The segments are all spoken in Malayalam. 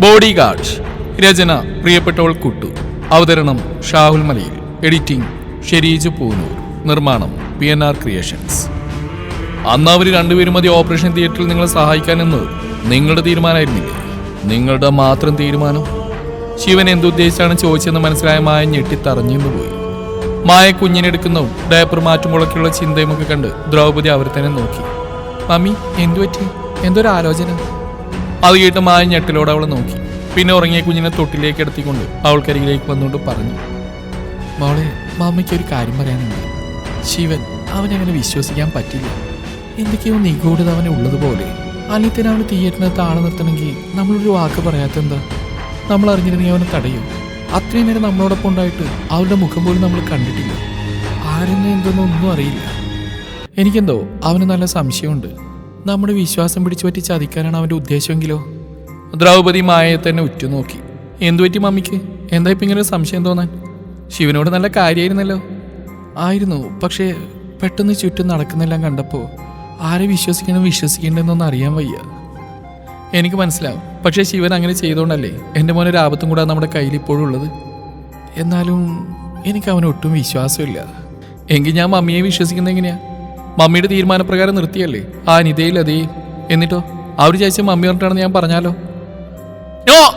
ബോഡി ഗാർഡ് രചന പ്രിയപ്പെട്ടവൾ കുട്ടു. അവതരണം ഷാഹുൽ മലയിൽ. എഡിറ്റിംഗ് ഷെരീജ് പൂനൂർ. നിർമ്മാണം പി എൻ ആർ ക്രിയേഷൻസ്. അന്ന് അവർ രണ്ടുപേരും മതി ഓപ്പറേഷൻ തിയേറ്ററിൽ നിങ്ങളെ സഹായിക്കാനെന്ന് നിങ്ങളുടെ തീരുമാനമായിരുന്നില്ലേ? നിങ്ങളുടെ മാത്രം തീരുമാനം? ശിവൻ എന്തുദ്ദേശിച്ചാണ് ചോദിച്ചെന്ന് മനസ്സിലായ മായ ഞെട്ടിത്തറഞ്ഞു പോയി. മായ കുഞ്ഞിനെടുക്കുന്നതും ഡയപ്പർ മാറ്റുമ്പോഴൊക്കെയുള്ള ചിന്തയുമൊക്കെ കണ്ട് ദ്രൗപദി അവർ തന്നെ നോക്കി. മമ്മി എന്തു പറ്റി എന്തൊരു ആലോചന? അത് കേട്ട് മായ അവളെ നോക്കി. പിന്നെ ഉറങ്ങിയ കുഞ്ഞിനെ തൊട്ടിലേക്ക് എടുത്തിക്കൊണ്ട് അവൾക്കരികിലേക്ക് വന്നുകൊണ്ട് പറഞ്ഞു. മോളെ മാമയ്ക്ക് ഒരു കാര്യം പറയാനുണ്ട്. ശിവൻ അവനങ്ങനെ വിശ്വസിക്കാൻ പറ്റില്ല. എന്തൊക്കെയോ നിഗൂഢത അവനെ ഉള്ളതുപോലെ. അല്ലെങ്കിൽ അവന് തിയേറ്ററിനകത്ത് ആളെ നിർത്തണമെങ്കിൽ നമ്മളൊരു വാക്ക് പറയാത്തെന്താ? നമ്മൾ അറിഞ്ഞിരുന്നെങ്കിൽ അവനെ തടയും. അത്രയും നേരം നമ്മളോടൊപ്പം ഉണ്ടായിട്ട് അവരുടെ മുഖം പോലും നമ്മൾ കണ്ടിട്ടില്ല. ആരെന്നെ എന്തെന്നൊന്നും അറിയില്ല. എനിക്കെന്തോ അവന് നല്ല സംശയമുണ്ട്. നമ്മുടെ വിശ്വാസം പിടിച്ചു പറ്റി ചതിക്കാനാണ് അവന്റെ ഉദ്ദേശമെങ്കിലോ? ദ്രൗപദി മായയെ തന്നെ ഉറ്റുനോക്കി. എന്തു പറ്റി മമ്മിക്ക്? എന്താ ഇപ്പം ഇങ്ങനെ സംശയം തോന്നാൻ? ശിവനോട് നല്ല കാര്യമായിരുന്നല്ലോ ആയിരുന്നു പക്ഷേ പെട്ടെന്ന് ചുറ്റും നടക്കുന്നെല്ലാം കണ്ടപ്പോൾ ആരെ വിശ്വസിക്കണം വിശ്വസിക്കേണ്ടെന്നൊന്നും അറിയാൻ വയ്യ. എനിക്ക് മനസ്സിലാവും. പക്ഷേ ശിവൻ അങ്ങനെ ചെയ്തുകൊണ്ടല്ലേ എന്റെ മോനെ ആപത്തും കൂടെ നമ്മുടെ കയ്യിൽ ഇപ്പോഴും ഉള്ളത്? എന്നാലും എനിക്ക് അവനൊട്ടും വിശ്വാസമില്ല. എങ്കിൽ ഞാൻ മമ്മിയെ വിശ്വസിക്കുന്നത് എങ്ങനെയാ? മമ്മിയുടെ തീരുമാനപ്രകാരം നിർത്തിയല്ലേ? ആ നിതയിൽ എന്നിട്ടോ? അവർ ചേച്ചി മമ്മി പറഞ്ഞിട്ടാണെന്ന് ഞാൻ പറഞ്ഞാലോ? നോ!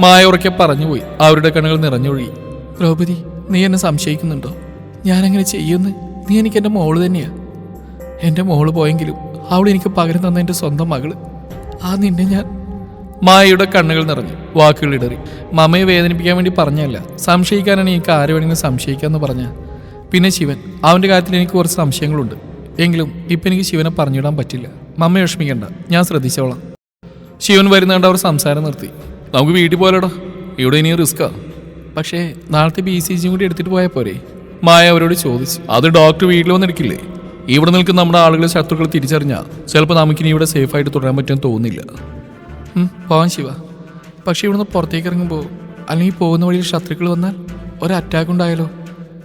മായ ഉറക്കെ പറഞ്ഞുപോയി. അവരുടെ കണ്ണുകൾ നിറഞ്ഞൊഴുകി. ദ്രൗപദി നീ എന്നെ സംശയിക്കുന്നുണ്ടോ? ഞാനങ്ങനെ ചെയ്യുന്നു? നീ എനിക്ക് എന്റെ മോൾ തന്നെയാ. എന്റെ മോൾ പോയെങ്കിലും അവൾ എനിക്ക് പകരം തന്ന എന്റെ സ്വന്തം മകൾ. ആ നിന്നെ ഞാൻ. മായയുടെ കണ്ണുകൾ നിറഞ്ഞു. വാക്കുകൾ ഇടറി മമ്മയെ വേദനിപ്പിക്കാൻ വേണ്ടി പറഞ്ഞല്ല. സംശയിക്കാനാണ് എനിക്ക് ആര് വേണമെങ്കിലും സംശയിക്കാമെന്ന് പറഞ്ഞ. പിന്നെ ശിവൻ. അവന്റെ കാര്യത്തിൽ എനിക്ക് കുറച്ച് സംശയങ്ങളുണ്ട്. എങ്കിലും ഇപ്പം എനിക്ക് ശിവനെ പറഞ്ഞിടാൻ പറ്റില്ല. മമ്മ വിഷമിക്കണ്ട. ഞാൻ ശ്രദ്ധിച്ചോളാം. ശിവൻ വരുന്നതുകൊണ്ട് അവർ സംസാരം നിർത്തി. നമുക്ക് വീട്ടിൽ പോലെടാ ഇവിടെ ഇനി റിസ്ക്കാ പക്ഷേ നാളത്തെ ബി സി ജിയും കൂടി എടുത്തിട്ട് പോയാൽ പോരെ? മായ അവരോട് ചോദിച്ചു അത് ഡോക്ടർ വീട്ടിൽ വന്നെടുക്കില്ലേ ഇവിടെ നിൽക്കുന്ന നമ്മുടെ ആളുകളെ ശത്രുക്കൾ തിരിച്ചറിഞ്ഞാൽ ചിലപ്പോൾ നമുക്കിനി ഇവിടെ സേഫായിട്ട് തുടരാൻ പറ്റുമെന്ന് തോന്നുന്നില്ല. പോവാൻ ശിവ. പക്ഷേ ഇവിടുന്ന് പുറത്തേക്ക് ഇറങ്ങുമ്പോൾ അല്ലെങ്കിൽ പോകുന്ന വഴിയിൽ ശത്രുക്കൾ വന്നാൽ ഒരു അറ്റാക്ക് ഉണ്ടായാലോ?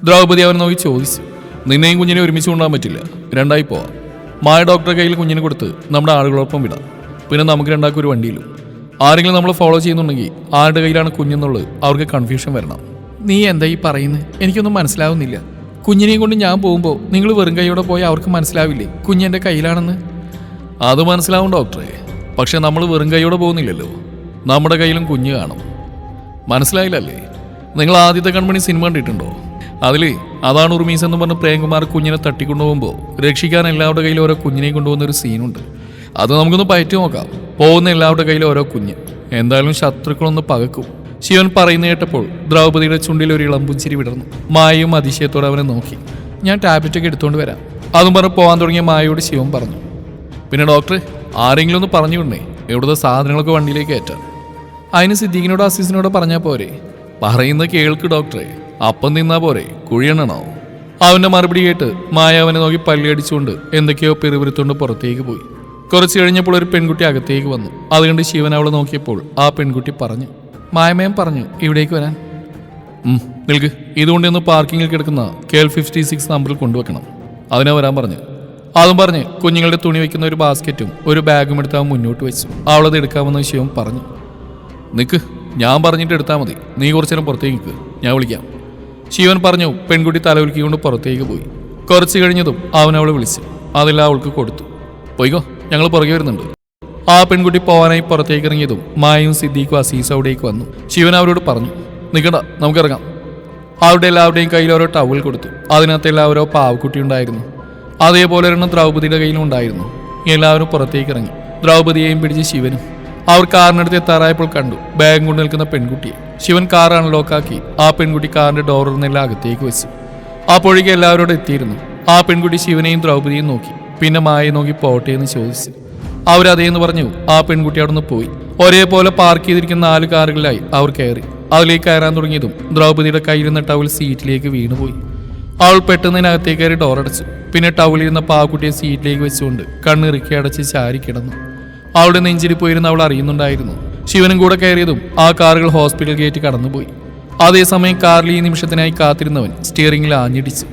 ദ്രൗപദി അവൻ നോക്കി ചോദിച്ചു നിന്നെയും കുഞ്ഞിനെ ഒരുമിച്ച് കൊണ്ടുപോകാൻ പറ്റില്ല. രണ്ടായി പോവാം. മായ ഡോക്ടറെ കയ്യിൽ കുഞ്ഞിനെ കൊടുത്ത് നമ്മുടെ ആളുകളൊപ്പം വിടാം. പിന്നെ നമുക്ക് രണ്ടാൾക്കും ഒരു വണ്ടിയിലും. ആരെങ്കിലും നമ്മൾ ഫോളോ ചെയ്യുന്നുണ്ടെങ്കിൽ ആരുടെ കയ്യിലാണ് കുഞ്ഞെന്നുള്ളത് അവർക്ക് കൺഫ്യൂഷൻ വരണം. നീ എന്താ ഈ പറയുന്നത് എനിക്കൊന്നും മനസ്സിലാവുന്നില്ല. കുഞ്ഞിനെയും കൊണ്ട് ഞാൻ പോകുമ്പോൾ നിങ്ങൾ വെറും കൈയോടെ പോയി അവർക്ക് മനസ്സിലാവില്ലേ? കുഞ്ഞെന്റെ കയ്യിലാണെന്ന്. അത് മനസ്സിലാവും ഡോക്ടറെ. പക്ഷെ നമ്മൾ വെറും കൈയോടെ പോകുന്നില്ലല്ലോ. നമ്മുടെ കയ്യിലും കുഞ്ഞ് കാണും. മനസ്സിലായില്ലല്ലേ? നിങ്ങൾ ആദ്യത്തെ കൺമണി സിനിമ കണ്ടിട്ടുണ്ടോ? അതിൽ അതാണ് ഉർമീസ് എന്ന് പറഞ്ഞ് പ്രേംകുമാർ കുഞ്ഞിനെ തട്ടിക്കൊണ്ടുപോകുമ്പോൾ രക്ഷിക്കാൻ എല്ലാവരുടെ കയ്യിൽ ഓരോ കുഞ്ഞിനെ കൊണ്ടുപോകുന്ന ഒരു സീനുണ്ട്. അത് നമുക്കൊന്ന് പയറ്റി നോക്കാം. പോകുന്ന എല്ലാവരുടെ കയ്യിൽ ഓരോ കുഞ്ഞ്. എന്തായാലും ശത്രുക്കളൊന്ന് പകക്കും. ശിവൻ പറയുന്ന കേട്ടപ്പോൾ ദ്രൗപദിയുടെ ചുണ്ടിൽ ഒരു ഇളമ്പുഞ്ചിരി വിടർന്നു. മായയും അതിശയത്തോടെ അവനെ നോക്കി. ഞാൻ ടാബ്ലറ്റൊക്കെ എടുത്തുകൊണ്ട് വരാം. അതും പറഞ്ഞ് പോകാൻ തുടങ്ങിയ മായയോട് ശിവൻ പറഞ്ഞു. പിന്നെ ഡോക്ടർ ആരെങ്കിലും ഒന്ന് പറഞ്ഞു വിടണേ. ഇവിടുത്തെ സാധനങ്ങളൊക്കെ വണ്ടിയിലേക്ക് ഏറ്റാം അതിന് സിദ്ദീഖിനോട് അസീസിനോട് പറഞ്ഞാൽ പോരെ. പറയുന്നത് കേൾക്ക് ഡോക്ടറെ. അപ്പം തിന്നാ പോരെ കുഴിയണണോ അവന്റെ മറുപടി കേട്ട് മായ അവനെ നോക്കി പല്ലിയടിച്ചുകൊണ്ട് എന്തൊക്കെയോ പെരുവിരുത്തുകൊണ്ട് പുറത്തേക്ക് പോയി. കുറച്ച് കഴിഞ്ഞപ്പോൾ ഒരു പെൺകുട്ടി അകത്തേക്ക് വന്നു. അതുകൊണ്ട് ശിവൻ അവളെ നോക്കിയപ്പോൾ ആ പെൺകുട്ടി പറഞ്ഞു മായമയം പറഞ്ഞു ഇവിടേക്ക് വരാൻ. നിൽക്ക്. ഇതുകൊണ്ട് ഇന്ന് പാർക്കിങ്ങിൽ കിടക്കുന്ന കെ എൽ ഫിഫ്റ്റി സിക്സ് നമ്പറിൽ കൊണ്ടുവെക്കണം. അതിനെ വരാൻ പറഞ്ഞു. അതും പറഞ്ഞ് കുഞ്ഞുങ്ങളുടെ തുണി വയ്ക്കുന്ന ഒരു ബാസ്ക്കറ്റും ഒരു ബാഗും എടുത്ത് അവൻ മുന്നോട്ട് വെച്ചു. അവളത് എടുക്കാമെന്ന് ശിവൻ പറഞ്ഞു. നിൽക്ക് ഞാൻ പറഞ്ഞിട്ട് എടുത്താൽ മതി. നീ കുറച്ചു നേരം പുറത്തേക്ക് നിൽക്ക്. ഞാൻ വിളിക്കാം. ശിവൻ പറഞ്ഞു പെൺകുട്ടി തലവിൽക്കൊണ്ട് പുറത്തേക്ക് പോയി. കുറച്ച് കഴിഞ്ഞതും അവൻ അവളെ വിളിച്ചു അതെല്ലാം അവൾക്ക് കൊടുത്തു. പോയിക്കോ ഞങ്ങൾ പുറകെ വരുന്നുണ്ട്. ആ പെൺകുട്ടി പോവാനായി പുറത്തേക്ക് ഇറങ്ങിയതും മായും സിദ്ദീഖും അസീസ് അവിടേക്ക് വന്നു. ശിവൻ അവരോട് പറഞ്ഞു നിൽക്കണ്ട നമുക്കിറങ്ങാം അവരുടെ എല്ലാവരുടെയും കയ്യിൽ ഓരോ ടവൽ കൊടുത്തു. അതിനകത്ത് എല്ലാവരോ പാവക്കുട്ടി ഉണ്ടായിരുന്നു. അതേപോലെ ഒരെണ്ണം ദ്രൗപതിയുടെ കയ്യിലും ഉണ്ടായിരുന്നു. എല്ലാവരും പുറത്തേക്ക് ഇറങ്ങി. ദ്രൗപതിയെയും പിടിച്ച് ശിവനും. അവർ കാറിനടുത്ത് എത്താറായപ്പോൾ കണ്ടു ബാഗ് കൊണ്ട് നിൽക്കുന്ന പെൺകുട്ടിയെ. ശിവൻ കാർ അൺലോക്കാക്കി ആ പെൺകുട്ടി കാറിന്റെ ഡോറിൽ എല്ലാം അകത്തേക്ക് വെച്ചു. അപ്പോഴേക്കും എല്ലാവരോടും എത്തിയിരുന്നു. ആ പെൺകുട്ടി ശിവനെയും ദ്രൗപതിയും നോക്കി. പിന്നെ മായെ നോക്കി പോട്ടെ എന്ന് ചോദിച്ചു. അവരതേന്ന് പറഞ്ഞു. ആ പെൺകുട്ടി അവിടെ നിന്ന് പോയി. ഒരേപോലെ പാർക്ക് ചെയ്തിരിക്കുന്ന നാല് കാറുകളിലായി അവർ കയറി. അതിലേക്ക് കയറാൻ തുടങ്ങിയതും ദ്രൗപദിയുടെ കയ്യിലിരുന്ന ടവൽ സീറ്റിലേക്ക് വീണുപോയി. അവൾ പെട്ടെന്നതിനകത്തേക്ക് കയറി ഡോറടച്ചു പിന്നെ ടവലിരുന്ന പാവക്കുട്ടിയെ സീറ്റിലേക്ക് വെച്ചുകൊണ്ട് കണ്ണിറുക്കി അടച്ച് ചാരി കിടന്നു അവളുടെ നെഞ്ചിരി പോയിരുന്ന അവൾ അറിയുന്നുണ്ടായിരുന്നു. ശിവനും കൂടെ കയറിയതും ആ കാറുകൾ ഹോസ്പിറ്റൽ ഗേറ്റ് കടന്നുപോയി. അതേസമയം കാറിൽ ഈ നിമിഷത്തിനായി കാത്തിരുന്നവൻ സ്റ്റിയറിംഗിൽ ആഞ്ഞിടിച്ചു.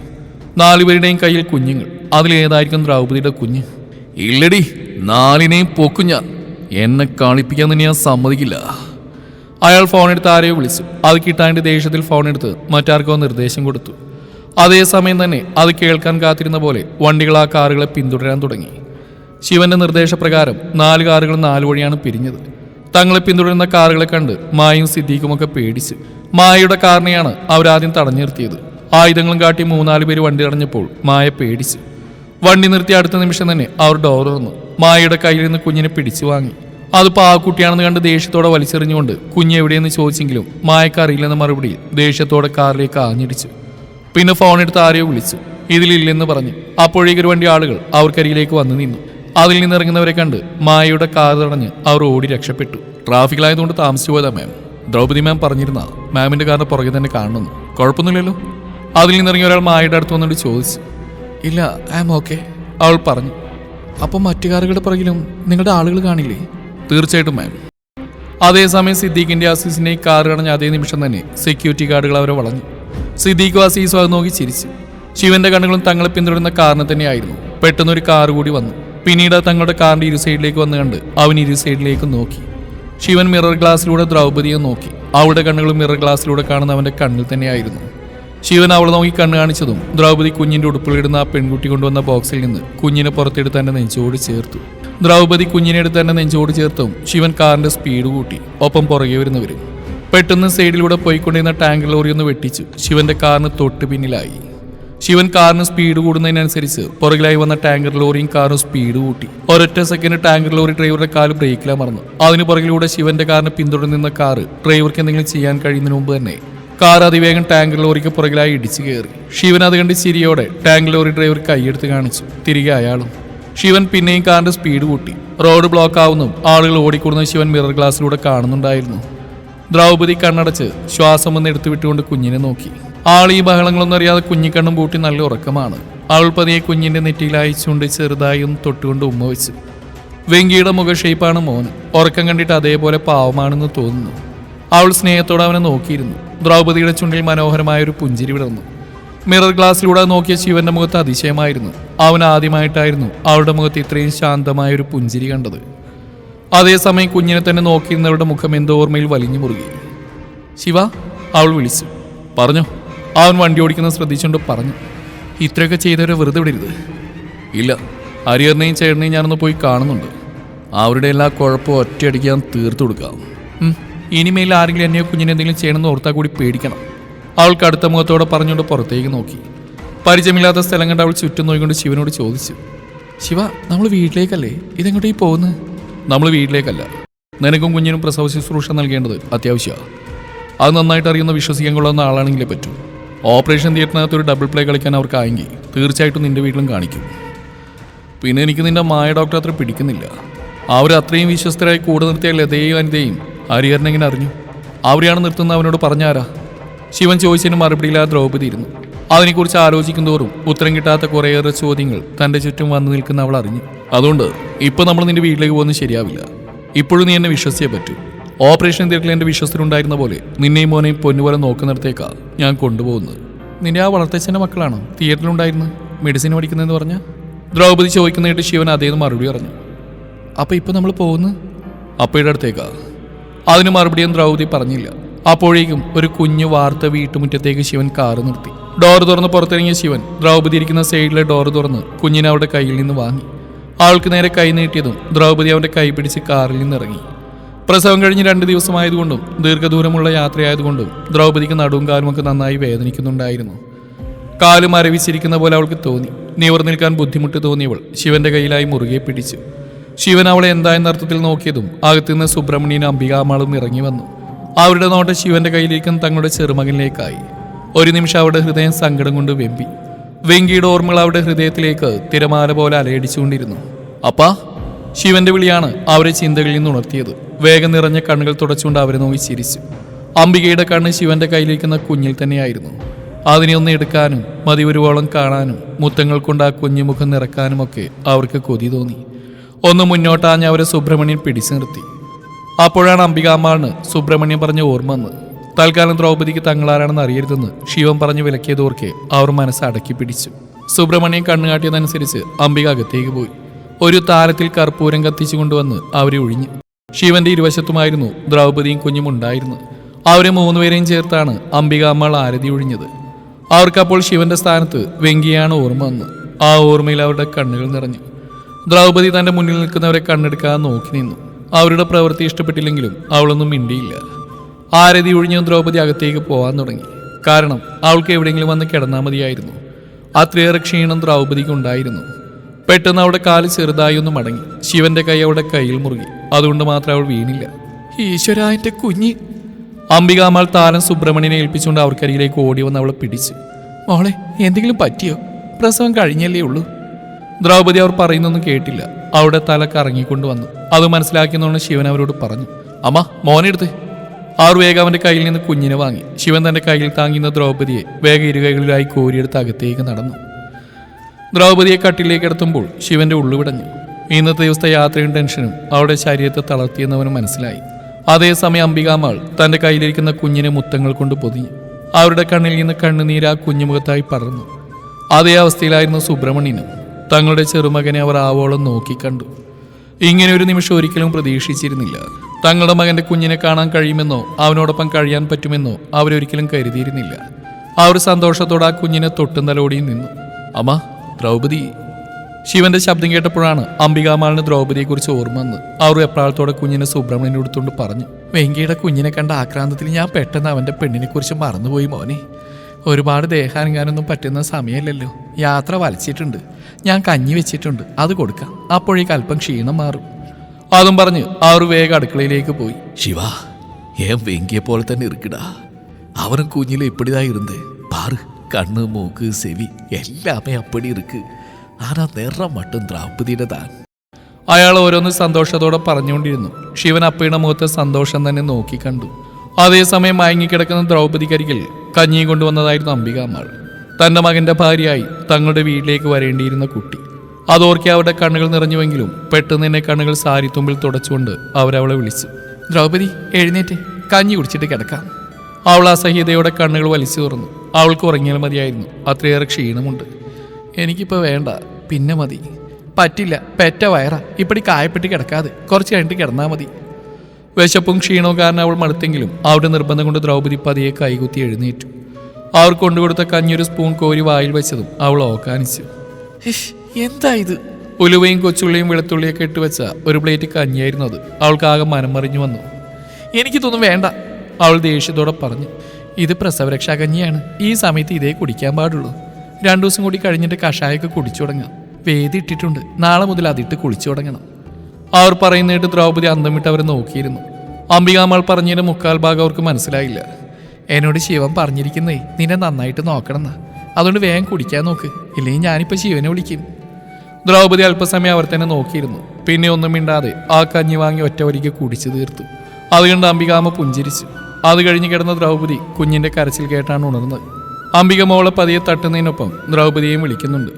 നാലുപേരുടെയും കയ്യിൽ കുഞ്ഞുങ്ങൾ. അതിലേതായിരിക്കും ദ്രൗപതിയുടെ കുഞ്ഞ്? ഇല്ലടി നാലിനെയും പൊക്കും ഞാൻ. എന്നെ കളിപ്പിക്കാൻ തന്നെ ഞാൻ സമ്മതിക്കില്ല. അയാൾ ഫോൺ എടുത്ത് ആരെയോ വിളിച്ചു. അത് കിട്ടാണ്ട് ദേഷ്യത്തിൽ ഫോൺ എടുത്ത് മറ്റാർക്കോ നിർദ്ദേശം കൊടുത്തു. അതേസമയം തന്നെ അത് കേൾക്കാൻ കാത്തിരുന്ന പോലെ വണ്ടികൾ ആ കാറുകളെ പിന്തുടരാൻ തുടങ്ങി. ശിവന്റെ നിർദ്ദേശപ്രകാരം നാല് കാറുകൾ നാല് വഴിയാണ് പിരിഞ്ഞത്. തങ്ങളെ പിന്തുടരുന്ന കാറുകളെ കണ്ട് മായും സിദ്ദീഖുമൊക്കെ പേടിച്ച് മായയുടെ കാറിനെയാണ് അവരാദ്യം തടഞ്ഞു നിർത്തിയത് ആയുധങ്ങളും കാട്ടി മൂന്നാൽ പേര് വണ്ടി തടഞ്ഞപ്പോൾ മായ പേടിച്ച്. വണ്ടി നിർത്തി അടുത്ത നിമിഷം തന്നെ അവർ ഡോർ തുറന്നു. മായയുടെ കയ്യിൽ നിന്ന് കുഞ്ഞിനെ പിടിച്ചു വാങ്ങി. അത് പാവക്കുട്ടിയാണെന്ന് കണ്ട് ദേഷ്യത്തോടെ വലിച്ചെറിഞ്ഞുകൊണ്ട് കുഞ്ഞ് എവിടെയെന്ന് ചോദിച്ചെങ്കിലും മായക്ക് അറിയില്ലെന്ന മറുപടിയിൽ ദേഷ്യത്തോടെ കാറിലേക്ക് ആഞ്ഞിടിച്ചു. പിന്നെ ഫോൺ എടുത്ത് ആരെയോ വിളിച്ചു. ഇതിലില്ലെന്ന് പറഞ്ഞു അപ്പോഴേക്കൊരു വണ്ടി ആളുകൾ അവർക്കരികിലേക്ക് വന്നു നിന്നു. അതിൽ നിന്ന് ഇറങ്ങുന്നവരെ കണ്ട് മായയുടെ കാർ തടഞ്ഞ് അവർ ഓടി രക്ഷപ്പെട്ടു. ട്രാഫിക്കിലായതുകൊണ്ട് താമസിച്ചു പോയതാ മാം ദ്രൗപദി മാം പറഞ്ഞിരുന്ന മാമിന്റെ കാറിന് പുറകെ തന്നെ കാണുന്നു കുഴപ്പമൊന്നുമില്ലല്ലോ? അതിൽ നിന്നിറങ്ങിയ ഒരാൾ മായയുടെ അടുത്ത് വന്നിട്ട് ചോദിച്ചു. ഇല്ല ഐ ആം ഓക്കെ അവൾ പറഞ്ഞു. അപ്പോൾ മറ്റു കാറുകളുടെ പുറകിലും നിങ്ങളുടെ ആളുകൾ കാണില്ലേ? തീർച്ചയായിട്ടും മാം അതേസമയം സിദ്ദീഖിന്റെ അസീസിനെ കാർ കടഞ്ഞ അതേ നിമിഷം തന്നെ സെക്യൂരിറ്റി ഗാർഡുകൾ അവരെ വളഞ്ഞു. സിദ്ദീഖും അസീസും അത് നോക്കി ചിരിച്ചു. ശിവന്റെ കണ്ണുകളും തങ്ങളെ പിന്തുടരുന്ന കാറിന് തന്നെയായിരുന്നു. പെട്ടെന്നൊരു കാർ കൂടി വന്നു. പിന്നീട് തങ്ങളുടെ കാറിന്റെ ഇരു സൈഡിലേക്ക് വന്നു കണ്ട് അവൻ ഇരു സൈഡിലേക്ക് നോക്കി. ശിവൻ മിറർ ഗ്ലാസ്സിലൂടെ ദ്രൗപതിയെ നോക്കി. അവളുടെ കണ്ണുകൾ മിറർ ഗ്ലാസ്സിലൂടെ കാണുന്ന അവന്റെ കണ്ണിൽ തന്നെയായിരുന്നു. ശിവൻ അവളെ നോക്കി കണ്ണ് കാണിച്ചതും ദ്രൗപതി കുഞ്ഞിന്റെ ഉടുപ്പിലിടുന്ന ആ പെൺകുട്ടി കൊണ്ടുവന്ന ബോക്സിൽ നിന്ന് കുഞ്ഞിനെ പുറത്തെടുത്ത് തന്റെ നെഞ്ചോട് ചേർത്തു. ദ്രൗപതി കുഞ്ഞിനെ എടുത്ത് തന്റെ നെഞ്ചോട് ചേർത്തും ശിവൻ കാറിന്റെ സ്പീഡ് കൂട്ടി. ഒപ്പം പുറകെ വരുന്നവരും. പെട്ടെന്ന് സൈഡിലൂടെ പോയിക്കൊണ്ടിരുന്ന ടാങ്ക് ലോറി ഒന്ന് വെട്ടിച്ചു ശിവന്റെ കാറിന് തൊട്ട് പിന്നിലായി. ശിവൻ കാറിന് സ്പീഡ് കൂടുന്നതിനനുസരിച്ച് പുറകിലായി വന്ന ടാങ്കർ ലോറിയും കാറും സ്പീഡ് കൂട്ടി. ഒരൊറ്റ സെക്കൻഡ് ടാങ്കർ ലോറി ഡ്രൈവറുടെ കാൽ ബ്രേക്കിലമർന്നു അതിന് പുറകിലൂടെ ശിവന്റെ കാറിന് പിന്തുടർന്നിരുന്ന കാറ് ഡ്രൈവർക്ക് എന്തെങ്കിലും ചെയ്യാൻ കഴിയുന്നതിന് മുമ്പ് തന്നെ കാർ അതിവേഗം ടാങ്കർ ലോറിക്ക് പുറകിലായി ഇടിച്ചു കയറി. ശിവൻ അത് കണ്ട് ചിരിയോടെ ടാങ്കർ ലോറി ഡ്രൈവർ കൈയെടുത്ത് കാണിച്ചു. തിരികെ അയാളും. ശിവൻ പിന്നെയും കാറിന്റെ സ്പീഡ് കൂട്ടി. റോഡ് ബ്ലോക്ക് ആവുന്നതും ആളുകൾ ഓടിക്കൂടുന്ന ശിവൻ മിറർ ഗ്ലാസ്സിലൂടെ കാണുന്നുണ്ടായിരുന്നു. ദ്രൗപദി കണ്ണടച്ച് ശ്വാസം ഒന്ന് എടുത്തു വിട്ടുകൊണ്ട് കുഞ്ഞിനെ നോക്കി. ആൾ ഈ ബഹളങ്ങളൊന്നും അറിയാതെ കുഞ്ഞിക്കണ്ണും പൂട്ടി നല്ല ഉറക്കമാണ്. അവൾ പതിയെ കുഞ്ഞിന്റെ നെറ്റിയിൽ അയച്ചുകൊണ്ട് ചെറുതായി തൊട്ടുകൊണ്ട് ഉമ്മ വെച്ചു. വെങ്കിയുടെ മുഖ ഷേപ്പാണ് മോൻ. ഉറക്കം കണ്ടിട്ട് അതേപോലെ പാവമാണെന്ന് തോന്നുന്നു. അവൾ സ്നേഹത്തോടെ അവനെ നോക്കിയിരുന്നു. ദ്രൗപദിയുടെ ചുണ്ടിൽ മനോഹരമായ ഒരു പുഞ്ചിരി വിടർന്നു. മിറർ ഗ്ലാസ്സിലൂടെ നോക്കിയ ശിവന്റെ മുഖത്ത് അതിശയമായിരുന്നു. അവൻ ആദ്യമായിട്ടായിരുന്നു അവളുടെ മുഖത്ത് ഇത്രയും ശാന്തമായ ഒരു പുഞ്ചിരി കണ്ടത്. അതേസമയം കുഞ്ഞിനെ തന്നെ നോക്കിയിരുന്നവരുടെ മുഖം എന്തോ ഓർമ്മയിൽ വലിഞ്ഞു മുറുകി. ശിവ അവൾ വിളിച്ചു. പറഞ്ഞു? അവൻ വണ്ടി ഓടിക്കുന്നത് ശ്രദ്ധിച്ചുകൊണ്ട് പറഞ്ഞു ഇത്രയൊക്കെ ചെയ്തവരെ വെറുതെ വിടരുത്. ഇല്ല ഹരിഹറിനെയും ചേട്ടനെയും ഞാനൊന്ന് പോയി കാണുന്നുണ്ട്. അവരുടെ എല്ലാ കുഴപ്പവും ഒറ്റയടിക്ക് ഞാൻ തീർത്തു കൊടുക്കാം. ഇനിമേൽ ആരെങ്കിലും എന്നെയോ കുഞ്ഞിനെ എന്തെങ്കിലും ചെയ്യണമെന്ന് ഓർത്താൽ കൂടി പേടിക്കണം. അവൾക്ക് അടുത്ത മുഖത്തോടെ പറഞ്ഞുകൊണ്ട് പുറത്തേക്ക് നോക്കി. പരിചയമില്ലാത്ത സ്ഥലം കണ്ട് അവൾ ചുറ്റും നോക്കിക്കൊണ്ട് ശിവനോട് ചോദിച്ചു ശിവ നമ്മൾ വീട്ടിലേക്കല്ലേ? ഇതെങ്ങോട്ടേ പോകുന്നത്? നമ്മൾ വീട്ടിലേക്കല്ല. നിനക്കും കുഞ്ഞിനും പ്രസവ ശുശ്രൂഷ നൽകേണ്ടത് അത്യാവശ്യമാണ് അത് നന്നായിട്ട് അറിയുന്ന വിശ്വസിക്കാൻ കൊള്ളുന്ന ആളാണെങ്കിലേ പറ്റൂ. ഓപ്പറേഷൻ തിയേറ്ററിനകത്ത് ഒരു ഡബിൾ പ്ലേ കളിക്കാൻ അവർക്കായെങ്കിൽ തീർച്ചയായിട്ടും നിന്റെ വീട്ടിലും കാണിക്കും. പിന്നെ എനിക്ക് നിന്റെ മായ ഡോക്ടർ അത്ര പിടിക്കുന്നില്ല. അവർ അത്രയും വിശ്വസ്തരായി കൂടെ നിർത്തിയ ലതയും അനിതയും ഹരിഹരനെങ്ങനെ അറിഞ്ഞു. അവരെയാണ് നിർത്തുന്നത് അവനോട് പറഞ്ഞാരാ? ശിവൻ ചോദിച്ചതിന് മറുപടിയില്ലാതെ ദ്രൗപദി ഇരുന്നു. അതിനെക്കുറിച്ച് ആലോചിക്കും തോറും ഉത്തരം കിട്ടാത്ത കുറേയേറെ ചോദ്യങ്ങൾ തന്റെ ചുറ്റും വന്നു നിൽക്കുന്ന അവൾ അറിഞ്ഞു. അതുകൊണ്ട് ഇപ്പോൾ നമ്മൾ നിന്റെ വീട്ടിലേക്ക് പോകുന്നത് ശരിയാവില്ല. ഇപ്പോഴും നീ എന്നെ വിശ്വസിച്ചേ പറ്റൂ. ഓപ്പറേഷൻ തിയേറ്ററിൽ എന്റെ വിശ്വസ്തരുണ്ടായിരുന്ന പോലെ നിന്നെയും മോനെയും പൊന്നുപോലെ നോക്കുന്നിടത്തേക്കാ ഞാൻ കൊണ്ടുപോകുന്നത്. നിന്റെ ആ വളർത്തച്ഛന്റെ മക്കളാണ് തിയേറ്ററിലുണ്ടായിരുന്നു? മെഡിസിൻ പഠിക്കുന്നതെന്ന് പറഞ്ഞ? ദ്രൗപദി ചോദിക്കുന്നതായിട്ട് ശിവൻ അതേന്ന് മറുപടി പറഞ്ഞു. അപ്പോൾ ഇപ്പോൾ നമ്മൾ പോകുന്നു? അപ്പയുടെ അടുത്തേക്കാ. അതിന് മറുപടിയും ദ്രൗപദി പറഞ്ഞില്ല. അപ്പോഴേക്കും ഒരു കുഞ്ഞു വാർത്ത വീട്ടുമുറ്റത്തേക്ക് ശിവൻ കാറ് നിർത്തി. ഡോർ തുറന്ന് പുറത്തിറങ്ങിയ ശിവൻ ദ്രൗപദി ഇരിക്കുന്ന സൈഡിലെ ഡോർ തുറന്ന് കുഞ്ഞിനെ അവരുടെ കയ്യിൽ നിന്ന് വാങ്ങി. ആൾക്ക് നേരെ കൈ നീട്ടിയതും ദ്രൗപദി അവന്റെ കൈ പിടിച്ച് കാറിൽ നിന്ന് ഇറങ്ങി പ്രസവം കഴിഞ്ഞ് രണ്ട് ദിവസമായതുകൊണ്ടും ദീർഘദൂരമുള്ള യാത്രയായതുകൊണ്ടും ദ്രൗപദിക്ക് നടുവും കാലും ഒക്കെ നന്നായി വേദനിക്കുന്നുണ്ടായിരുന്നു. കാലും മരവിച്ചിരിക്കുന്ന പോലെ അവൾക്ക് തോന്നി. നിവർന്നു നിൽക്കാൻ ബുദ്ധിമുട്ട് തോന്നിയവൾ ശിവന്റെ കയ്യിലായി മുറുകെ പിടിച്ചു. ശിവൻ അവളെ എന്താ എന്നർത്ഥത്തിൽ നോക്കിയതും അകത്തുനിന്ന് സുബ്രഹ്മണ്യൻ അംബികാമാളും ഇറങ്ങി വന്നു. അവരുടെ നോട്ട് ശിവന്റെ കയ്യിലിരിക്കുന്ന തങ്ങളുടെ ചെറുമകനിലേക്കായി. ഒരു നിമിഷം അവരുടെ ഹൃദയം സങ്കടം കൊണ്ട് വെമ്പി. വെങ്കിയുടെ ഓർമ്മകൾ അവരുടെ ഹൃദയത്തിലേക്ക് തിരമാല പോലെ അലയടിച്ചുകൊണ്ടിരുന്നു. അപ്പാ ശിവന്റെ വിളിയാണ് അവരെ ചിന്തകളിൽ നിന്ന് ഉണർത്തിയത്. വേഗം നിറഞ്ഞ കണ്ണുകൾ തുടച്ചുകൊണ്ട് അവരെ നോക്കി ചിരിച്ചു. അംബികയുടെ കണ്ണ് ശിവന്റെ കയ്യിലിരിക്കുന്ന കുഞ്ഞിൽ തന്നെയായിരുന്നു. അതിനെ ഒന്ന് എടുക്കാനും മതി ഒരുവോളം കാണാനും മുത്തങ്ങൾ കൊണ്ട് ആ കുഞ്ഞുമുഖം നിറക്കാനും ഒക്കെ അവർക്ക് കൊതി തോന്നി. ഒന്ന് മുന്നോട്ടാഞ്ഞ് അവരെ സുബ്രഹ്മണ്യൻ പിടിച്ചു നിർത്തി. അപ്പോഴാണ് അംബികാമ്മാണ് സുബ്രഹ്മണ്യൻ പറഞ്ഞ ഓർമ്മ വന്ന് തൽക്കാലം ദ്രൗപദിക്ക് തങ്ങളാരാണെന്ന് അറിയരുതെന്ന് ശിവൻ പറഞ്ഞു വിലക്കിയതോർക്കെ അവർ മനസ്സ് അടക്കി പിടിച്ചു സുബ്രഹ്മണ്യൻ കണ്ണുകാട്ടിയതനുസരിച്ച് അംബിക അകത്തേക്ക് പോയി. ഒരു താരത്തിൽ കർപ്പൂരം കത്തിച്ചു കൊണ്ടുവന്ന് അവരെ ഒഴിഞ്ഞു. ശിവന്റെ ഇരുവശത്തുമായിരുന്നു ദ്രൗപദിയും കുഞ്ഞും ഉണ്ടായിരുന്നത് അവരെ മൂന്നുപേരെയും ചേർത്താണ് അംബികാമ്മൾ ആരതി ഒഴിഞ്ഞത്. അവർക്കപ്പോൾ ശിവന്റെ സ്ഥാനത്ത് വെങ്കിയാണ് ഓർമ്മ വന്ന്. ആ ഓർമ്മയിൽ അവരുടെ കണ്ണുകൾ നിറഞ്ഞു. ദ്രൗപദി തന്റെ മുന്നിൽ നിൽക്കുന്നവരെ കണ്ണെടുക്കാതെ നോക്കി നിന്നു. അവരുടെ പ്രവൃത്തി ഇഷ്ടപ്പെട്ടില്ലെങ്കിലും അവളൊന്നും മിണ്ടിയില്ല. ആരതി ഒഴിഞ്ഞ ദ്രൗപദി അകത്തേക്ക് പോകാൻ തുടങ്ങി. കാരണം അവൾക്ക് എവിടെയെങ്കിലും വന്ന് കിടന്നാൽ മതിയായിരുന്നു. അത്രയേറെ ക്ഷീണം ദ്രൗപദിക്ക് ഉണ്ടായിരുന്നു. പെട്ടെന്ന് അവളുടെ കാൽ ചെറുതായി ഒന്ന് മടങ്ങി. ശിവന്റെ കൈ അവളുടെ കയ്യിൽ മുറുകി. അതുകൊണ്ട് മാത്രം അവൾ വീണില്ല. ഈശ്വരായന്റെ കുഞ്ഞി. കുഞ്ഞ് അംബികാമാൾ താരം സുബ്രഹ്മണ്യനെ ഏൽപ്പിച്ചുകൊണ്ട് അവർക്കരികിലേക്ക് ഓടി വന്ന് അവളെ പിടിച്ചു. മോളെ എന്തെങ്കിലും പറ്റിയോ? പ്രസവം കഴിഞ്ഞല്ലേ ഉള്ളൂ. ദ്രൗപദി അവർ പറയുന്നൊന്നും കേട്ടില്ല. അവിടെ തല കറങ്ങിക്കൊണ്ട് വന്നു. അത് മനസ്സിലാക്കിയെന്നാണ് ശിവൻ അവരോട് പറഞ്ഞു അമ്മ മോനെടുത്ത്. അവർ വേഗം അവന്റെ കയ്യിൽ നിന്ന് കുഞ്ഞിനെ വാങ്ങി. ശിവൻ തന്റെ കയ്യിൽ താങ്ങിയുന്ന ദ്രൗപദിയെ വേഗം ഇരുകൈകളിലായി കോരിയെടുത്ത് അകത്തേക്ക് നടന്നു. ദ്രൗപദിയെ കട്ടിലേക്ക് എടുത്തുമ്പോൾ ശിവന്റെ ഉള്ളുവിടഞ്ഞു. ഇന്നത്തെ ദിവസത്തെ യാത്രയും ടെൻഷനും അവളുടെ ശരീരത്തെ തളർത്തിയെന്നവന് മനസ്സിലായി. അതേസമയം അംബികാമാൾ തന്റെ കയ്യിലിരിക്കുന്ന കുഞ്ഞിനെ മുത്തങ്ങൾ കൊണ്ട് പൊതിഞ്ഞു. അവരുടെ കണ്ണിൽ നിന്ന് കണ്ണുനീര ആ കുഞ്ഞുമുഖത്തായി പറന്നു അതേ അവസ്ഥയിലായിരുന്നു സുബ്രഹ്മണ്യനും. തങ്ങളുടെ ചെറുമകനെ അവർ ആവോളം നോക്കിക്കണ്ടു ഇങ്ങനെ ഒരു നിമിഷം ഒരിക്കലും പ്രതീക്ഷിച്ചിരുന്നില്ല. തങ്ങളുടെ മകന്റെ കുഞ്ഞിനെ കാണാൻ കഴിയുമെന്നോ അവനോടൊപ്പം കഴിയാൻ പറ്റുമെന്നോ അവരൊരിക്കലും കരുതിയിരുന്നില്ല. അവർ സന്തോഷത്തോടെ ആ കുഞ്ഞിനെ തൊട്ടും തലോടിയും നിന്നു. അമ്മ ദ്രൗപദി. ശിവന്റെ ശബ്ദം കേട്ടപ്പോഴാണ് അംബികാമാളിന് ദ്രൗപതിയെക്കുറിച്ച് ഓർമ്മ വന്ന് അവർ എപ്രാളത്തോടെ കുഞ്ഞിനെ സുബ്രഹ്മണ്യൻ എടുത്തുകൊണ്ട് പറഞ്ഞു വെങ്കിയുടെ കുഞ്ഞിനെ കണ്ട ആക്രാന്തത്തിൽ ഞാൻ പെട്ടെന്ന് അവന്റെ പെണ്ണിനെക്കുറിച്ച് മറന്നുപോയി മോനെ. ഒരുപാട് ദേഹാനങ്ങാനൊന്നും പറ്റുന്ന സമയമല്ലല്ലോ യാത്ര വലച്ചിട്ടുണ്ട്. ഞാൻ കഞ്ഞി വെച്ചിട്ടുണ്ട്. അത് കൊടുക്കാം. അപ്പോഴേക്ക് അല്പം ക്ഷീണം മാറും. അതും പറഞ്ഞ് അവർ വേഗം അടുക്കളയിലേക്ക് പോയി. ശിവ ഏം വെങ്കിയെ പോലെ തന്നെ ഇരിക്കടാ. അവരും കുഞ്ഞിലെ ഇപ്പിടിതാ ഇരുന്ന്. പാറ്. கண்ணு மூக்கு செவி எல்லாமே அப்படி இருக்கு ஆனா நிறம் மட்டும் திரௌபதியிட தான் അയാൾ ഓരോന്ന് സന്തോഷത്തോടെ പറഞ്ഞുകൊണ്ടിരുന്നു ശിവൻ അപ്പയുടെ മുഖത്തെ സന്തോഷം തന്നെ നോക്കിക്കണ്ടു അതേസമയം മയങ്ങിക്കിടക്കുന്ന ദ്രൗപദിക്കരികിൽ കഞ്ഞി കൊണ്ടുവന്നതായിരുന്നു അംബികാമാൾ തന്റെ മകന്റെ ഭാര്യയായി തങ്ങളുടെ വീട്ടിലേക്ക് വരേണ്ടിയിരുന്ന കുട്ടി അതോർക്കെ അവരുടെ കണ്ണുകൾ നിറഞ്ഞുവെങ്കിലും പെട്ടെന്ന് തന്നെ കണ്ണുകൾ സാരിത്തുമ്പിൽ തുടച്ചുകൊണ്ട് അവരവളെ വിളിച്ചു ദ്രൗപദി എഴുന്നേറ്റ് കഞ്ഞി കുടിച്ചിട്ട് കിടക്കാം അവൾ അസഹ്യതയോടെ കണ്ണുകൾ വലിച്ചു തുറന്നു. അവൾക്ക് ഉറങ്ങിയാൽ മതിയായിരുന്നു. അത്രയേറെ ക്ഷീണമുണ്ട്. എനിക്കിപ്പോൾ വേണ്ട. പിന്നെ മതി. പറ്റില്ല. പെറ്റ വയറ. ഇപ്പടി കായപ്പെട്ട് കിടക്കാതെ. കുറച്ച് കഴിഞ്ഞിട്ട് കിടന്നാൽ മതി. വിശപ്പും ക്ഷീണവും കാരണം അവൾ മടുത്തെങ്കിലും അവരുടെ നിർബന്ധം കൊണ്ട് ദ്രൗപദി പതിയെ കൈകുത്തി എഴുന്നേറ്റു. അവർ കൊണ്ടുകൊടുത്ത കഞ്ഞൊരു സ്പൂൺ കോരി വായിൽ വെച്ചതും അവൾ ഓക്കാനിച്ചു. എന്താ ഇത്? ഉലുവയും കൊച്ചുള്ളിയും വെളുത്തുള്ളിയൊക്കെ ഇട്ട് വെച്ച ഒരു പ്ലേറ്റ് കഞ്ഞിയായിരുന്നു അത്. അവൾക്ക് ആകെ മനം മറിഞ്ഞു വന്നു. എനിക്കിതൊന്നും വേണ്ട. അവൾ ദേഷ്യത്തോടെ പറഞ്ഞു ഇത് പ്രസവരക്ഷാ കഞ്ഞിയാണ്. ഈ സമയത്ത് ഇതേ കുടിക്കാൻ പാടുള്ളൂ. രണ്ടു ദിവസം കൂടി കഴിഞ്ഞിട്ട് കഷായമൊക്കെ കുടിച്ചു തുടങ്ങാം. വേദി ഇട്ടിട്ടുണ്ട്. നാളെ മുതൽ അതിട്ട് കുളിച്ചു തുടങ്ങണം. അവർ പറയുന്നിട്ട് ദ്രൗപദി അന്തം വിട്ട് അവരെ നോക്കിയിരുന്നു. അംബികാമൾ പറഞ്ഞതിന് മുക്കാൽ ഭാഗം അവർക്ക് മനസ്സിലായില്ല. എന്നോട് ശിവൻ പറഞ്ഞിരിക്കുന്നേ നിന്നെ നന്നായിട്ട് നോക്കണമെന്നാ. അതുകൊണ്ട് വേഗം കുടിക്കാൻ നോക്ക്. ഇല്ലെങ്കിൽ ഞാനിപ്പോൾ ശിവനെ വിളിക്കും. ദ്രൗപദി അല്പസമയം അവർ തന്നെ നോക്കിയിരുന്നു. പിന്നെ ഒന്നും മിണ്ടാതെ ആ കഞ്ഞി വാങ്ങി ഒറ്റ വരിക്ക് കുടിച്ചു തീർത്തു. അതുകൊണ്ട് അംബികാമ പുഞ്ചിരിച്ചു. അത് കഴിഞ്ഞ് കിടന്ന ദ്രൗപദി കുഞ്ഞിന്റെ കരച്ചിൽ കേട്ടാണ് ഉണർന്നത്. അംബിക മോളെ പതിയെ തട്ടുന്നതിനൊപ്പം ദ്രൗപദിയെയും വിളിക്കുന്നുണ്ട്.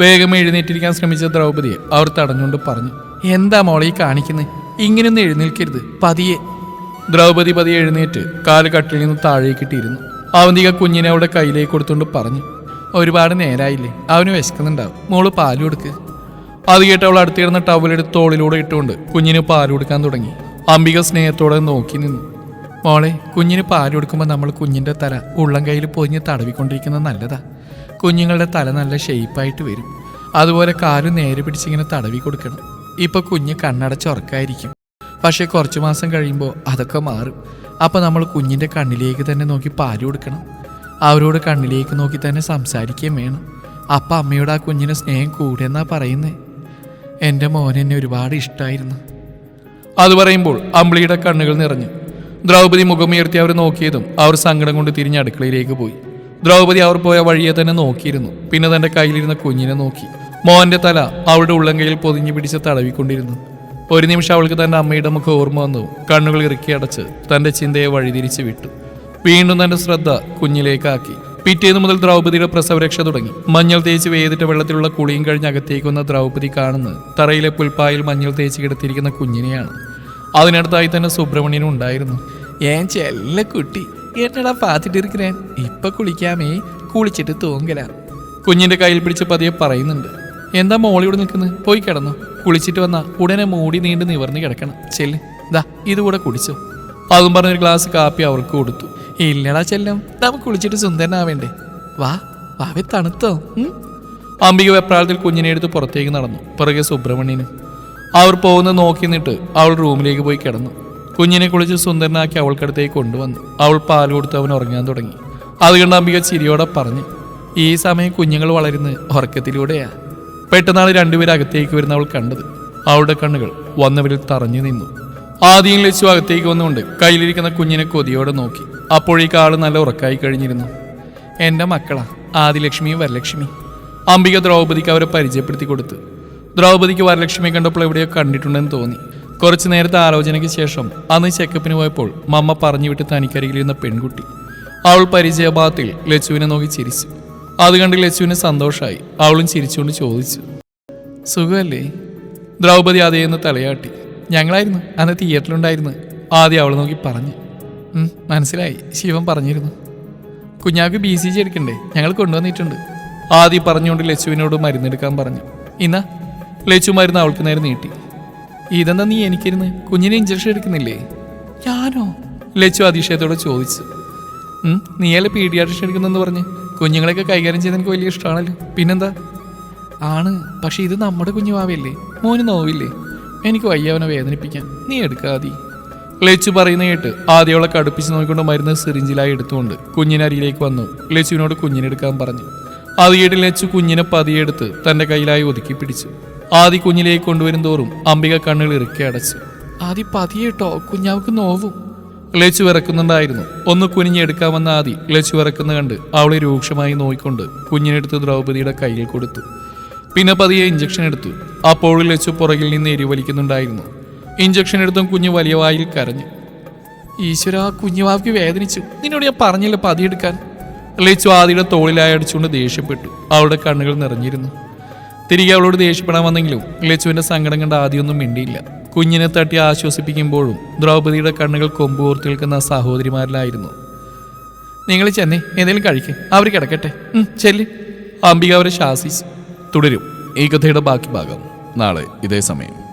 വേഗം എഴുന്നേറ്റിരിക്കാൻ ശ്രമിച്ച ദ്രൗപദിയെ അവർ തടഞ്ഞുകൊണ്ട് പറഞ്ഞു എന്താ മോളെ ഈ കാണിക്കുന്നത് ഇങ്ങനെയൊന്നും എഴുന്നേൽക്കരുത് പതിയെ. ദ്രൗപദി പതിയെ എഴുന്നേറ്റ് കാൽ കട്ടിൽ നിന്ന് താഴേക്കിട്ടിരുന്നു അവന്തിക കുഞ്ഞിനെ അവിടെ കയ്യിലേക്ക് കൊടുത്തുകൊണ്ട് പറഞ്ഞു ഒരുപാട് നേരായില്ലേ അവന് വിശക്കുന്നുണ്ടാവും. മോൾ പാൽ കൊടുക്ക്. അത് കേട്ട് അവൾ അടുത്തിരുന്ന ടവലെടുത്ത് തോളിലൂടെ ഇട്ടുകൊണ്ട് കുഞ്ഞിന് പാൽ കൊടുക്കാൻ തുടങ്ങി. അംബിക സ്നേഹത്തോടെ നോക്കി നിന്നു. മോളെ കുഞ്ഞിന് പാൽ കൊടുക്കുമ്പോൾ നമ്മൾ കുഞ്ഞിന്റെ തല ഉള്ളം കയ്യിൽ പൊതിഞ്ഞ് തടവിക്കൊണ്ടിരിക്കുന്നത് നല്ലതാ. കുഞ്ഞുങ്ങളുടെ തല നല്ല ഷേപ്പായിട്ട് വരും. അതുപോലെ കാൽ നേരെ പിടിച്ചിങ്ങനെ തടവി കൊടുക്കണം. ഇപ്പൊ കുഞ്ഞ് കണ്ണടച്ച് ഉറക്കായിരിക്കും. പക്ഷെ കുറച്ചു മാസം കഴിയുമ്പോൾ അതൊക്കെ മാറും. അപ്പൊ നമ്മൾ കുഞ്ഞിന്റെ കണ്ണിലേക്ക് തന്നെ നോക്കി പാൽ കൊടുക്കണം. അവരോട് കണ്ണിലേക്ക് നോക്കി തന്നെ സംസാരിക്കുകയും വേണം. അപ്പ അമ്മയോട് ആ കുഞ്ഞിന് സ്നേഹം കൂടെന്നാ പറയുന്നത് എന്റെ മോൻ ഒരുപാട് ഇഷ്ടമായിരുന്നു അത് പറയുമ്പോൾ അമ്പിളിയുടെ കണ്ണുകൾ നിറഞ്ഞു. ദ്രൗപദി മുഖമുയർത്തി അവർ നോക്കിയതും അവർ സങ്കടം കൊണ്ട് തിരിഞ്ഞ് അടുക്കളയിലേക്ക് പോയി. ദ്രൗപദി അവർ പോയ വഴിയെ തന്നെ നോക്കിയിരുന്നു. പിന്നെ തന്റെ കയ്യിലിരുന്ന കുഞ്ഞിനെ നോക്കി. മോന്റെ തല അവളുടെ ഉള്ളങ്കയിൽ പൊതിഞ്ഞു പിടിച്ച് തടവിക്കൊണ്ടിരുന്നു. ഒരു നിമിഷം അവൾക്ക് തന്റെ അമ്മയുടെ മുഖം ഓർമ്മ വന്നു. കണ്ണുകൾ ഇറുക്കി അടച്ച് തന്റെ ചിന്തയെ വഴിതിരിച്ച് വിട്ടു. വീണ്ടും തന്റെ ശ്രദ്ധ കുഞ്ഞിലേക്കാക്കി. പിറ്റേന്ന് മുതൽ ദ്രൗപദിയുടെ പ്രസവരക്ഷ തുടങ്ങി. മഞ്ഞൾ തേച്ച് വേദിട്ട വെള്ളത്തിലുള്ള കുളിയും കഴിഞ്ഞ് അകത്തേക്ക് വന്ന ദ്രൗപദി കാണുന്നത് തറയിലെ പുൽപ്പായിൽ മഞ്ഞൾ തേച്ച് കിടത്തിയിരിക്കുന്ന കുഞ്ഞിനെയാണ്. അതിനടുത്തായി തന്നെ സുബ്രഹ്മണ്യനും ഉണ്ടായിരുന്നു. ஏன் ചെല്ല കുട്ടി. என்னடா பார்த்துட்டு இருக்கிறேன் ഇപ്പൊ കുളിക്കാമേ. കുളിച്ചിട്ട് തൂങ്ങല. കുഞ്ഞിന്റെ കയ്യിൽ പിടിച്ച് പതിയെ പറയുന്നുണ്ട്. എന്താ മോളിവിടെ നിൽക്കുന്നത് പോയി കിടന്നു. കുളിച്ചിട്ട് വന്നാ ഉടനെ മൂടി നീണ്ട് നിവർന്ന് കിടക്കണം. ചെൽ ദാ ഇതുകൂടെ കുടിച്ചു. അതും പറഞ്ഞൊരു ഗ്ലാസ് കാപ്പി അവർക്ക് കൊടുത്തു. ഇല്ലടാ ചെല്ലം. നമുക്ക് കുളിച്ചിട്ട് സുന്ദരനാവേണ്ടേ. വാ വാവെ തണുത്തോ. അംബിക വെപ്രാളത്തിൽ കുഞ്ഞിനെ എടുത്ത് പുറത്തേക്ക് നടന്നു. പിറകെ സുബ്രഹ്മണ്യനും. അവർ പോകുന്നത് നോക്കി നിന്നിട്ട് അവൾ റൂമിലേക്ക് പോയി കിടന്നു. കുഞ്ഞിനെ കുളിച്ച് സുന്ദരനാക്കി അവൾക്കടുത്തേക്ക് കൊണ്ടുവന്നു. അവൾ പാൽ കൊടുത്ത് അവൻ ഉറങ്ങാൻ തുടങ്ങി. അതുകൊണ്ട് അമ്പിക ചിരിയോടെ പറഞ്ഞു ഈ സമയം കുഞ്ഞുങ്ങൾ വളരുന്നത് ഉറക്കത്തിലൂടെയാ. പെട്ടെന്നാണ് രണ്ടുപേരും അകത്തേക്ക് വരുന്ന അവൾ കണ്ടത്. അവളുടെ കണ്ണുകൾ വന്നവരിൽ തറഞ്ഞു നിന്നു. ആദ്യം ലച്ചു അകത്തേക്ക് വന്നുകൊണ്ട് കയ്യിലിരിക്കുന്ന കുഞ്ഞിനെ കൊതിയോടെ നോക്കി. അപ്പോഴേക്ക് ആൾ നല്ല ഉറക്കായി കഴിഞ്ഞിരുന്നു. എന്റെ മക്കളാ ആദിലക്ഷ്മിയും വരലക്ഷ്മി. അംബിക ദ്രൗപദിക്ക് അവരെ പരിചയപ്പെടുത്തി കൊടുത്തു. ദ്രൗപദിക്ക് വരലക്ഷ്മിയെ കണ്ടപ്പോൾ എവിടെയോ കണ്ടിട്ടുണ്ടെന്ന് തോന്നി. കുറച്ചു നേരത്തെ ആലോചനയ്ക്ക് ശേഷം അന്ന് ചെക്കപ്പിന് പോയപ്പോൾ മമ്മ പറഞ്ഞു വിട്ട് തനിക്കരികിലിരുന്ന പെൺകുട്ടി. അവൾ പരിചയഭാഗത്തിൽ ലച്ചുവിനെ നോക്കി ചിരിച്ചു. അത് കണ്ട് ലച്ചുവിന് സന്തോഷമായി അവളും ചിരിച്ചുകൊണ്ട് ചോദിച്ചു. സുഖമല്ലേ? ദ്രൗപദി അതേന്ന് തലയാട്ടി. ഞങ്ങളായിരുന്നു. അന്ന് തിയേറ്ററിലുണ്ടായിരുന്നു. ആദ്യം അവൾ നോക്കി പറഞ്ഞു. മനസ്സിലായി. ശിവൻ പറഞ്ഞിരുന്നു. കുഞ്ഞാക്ക് ബി സി ജി എടുക്കണ്ടേ? ഞങ്ങൾ കൊണ്ടുവന്നിട്ടുണ്ട്. ആദ്യം പറഞ്ഞുകൊണ്ട് ലച്ചുവിനോട് മരുന്നെടുക്കാൻ പറഞ്ഞു. ഇന്ന. ലച്ചു മരുന്ന് അവൾക്ക് നേരെ നീട്ടി. ഇതെന്താ നീ എനിക്കിരുന്ന് കുഞ്ഞിനെ ഇഞ്ചക്ഷൻ എടുക്കുന്നില്ലേ? ഞാനോ? ലച്ചു അതിശയത്തോടെ ചോദിച്ചു. നീയല്ലേ പീഡിയാട്രിഷൻ എടുക്കുന്നെന്ന് പറഞ്ഞ്? കുഞ്ഞുങ്ങളെയൊക്കെ കൈകാര്യം ചെയ്ത് എനിക്ക് വലിയ ഇഷ്ടമാണല്ലോ. പിന്നെന്താ? ആണ് പക്ഷെ ഇത് നമ്മുടെ കുഞ്ഞുവാവയല്ലേ മോന് നോവില്ലേ? എനിക്ക് വയ്യാവനെ വേദനിപ്പിക്കാൻ. നീ എടുക്കാതി. ലച്ചു പറയുന്ന കേട്ട് ആദ്യം അവളെ കടുപ്പിച്ച് നോക്കിക്കൊണ്ട് മരുന്ന് സിറിഞ്ചിലായി എടുത്തുകൊണ്ട് കുഞ്ഞിനരിയിലേക്ക് വന്നു. ലച്ചുവിനോട് കുഞ്ഞിനെടുക്കാൻ പറഞ്ഞു. അത് കേട്ട് ലച്ചു കുഞ്ഞിനെ പതിയെടുത്ത് തന്റെ കയ്യിലായി ഒതുക്കി പിടിച്ചു. ആദ്യ കുഞ്ഞിലേക്ക് കൊണ്ടുവരും തോറും അംബിക കണ്ണുകൾ ഇറുക്കി അടച്ചു. പതിയെ പതിയേട്ടോ കുഞ്ഞാവക്ക് നോവും. ലച്ചു വിറക്കുന്നുണ്ടായിരുന്നു. ഒന്ന് കുനിഞ്ഞെടുക്കാമെന്ന ആദി ലച്ചു വിറക്കുന്ന കണ്ട് അവളെ രൂക്ഷമായി നോയിക്കൊണ്ട് കുഞ്ഞിനെടുത്ത് ദ്രൗപതിയുടെ കയ്യിൽ കൊടുത്തു. പിന്നെ പതിയെ ഇഞ്ചക്ഷൻ എടുത്തു. അപ്പോൾ ലച്ചു പുറകിൽ നിന്ന് എരിവലിക്കുന്നുണ്ടായിരുന്നു. ഇഞ്ചക്ഷൻ എടുത്തും കുഞ്ഞ് വലിയ വായിൽ കരഞ്ഞു. ഈശ്വര കുഞ്ഞുവാക്ക് വേദനിച്ചു. നിന്നോട് ഞാൻ പറഞ്ഞില്ല പതിയെടുക്കാൻ. ലച്ചു ആദിയുടെ തോളിലായി അടിച്ചുകൊണ്ട് ദേഷ്യപ്പെട്ടു. അവളുടെ കണ്ണുകൾ നിറഞ്ഞിരുന്നു. തിരികെ അവളോട് ദേഷ്യപ്പെടാൻ വന്നെങ്കിലും ലച്ചുവിന്റെ സങ്കടം കണ്ട ആദ്യമൊന്നും മിണ്ടിയില്ല. കുഞ്ഞിനെ തട്ടി ആശ്വസിപ്പിക്കുമ്പോഴും ദ്രൗപദിയുടെ കണ്ണുകൾ കൊമ്പുകോർത്തി നിൽക്കുന്ന സഹോദരിമാരിലായിരുന്നു. നിങ്ങൾ ചെന്നേ എന്തെങ്കിലും കഴിക്കും. അവർ കിടക്കട്ടെ. ചെല്ല്. അംബിക അവരെ ശാസിച്ച് തുടരും. ഈ കഥയുടെ ബാക്കി ഭാഗം നാളെ ഇതേ സമയം.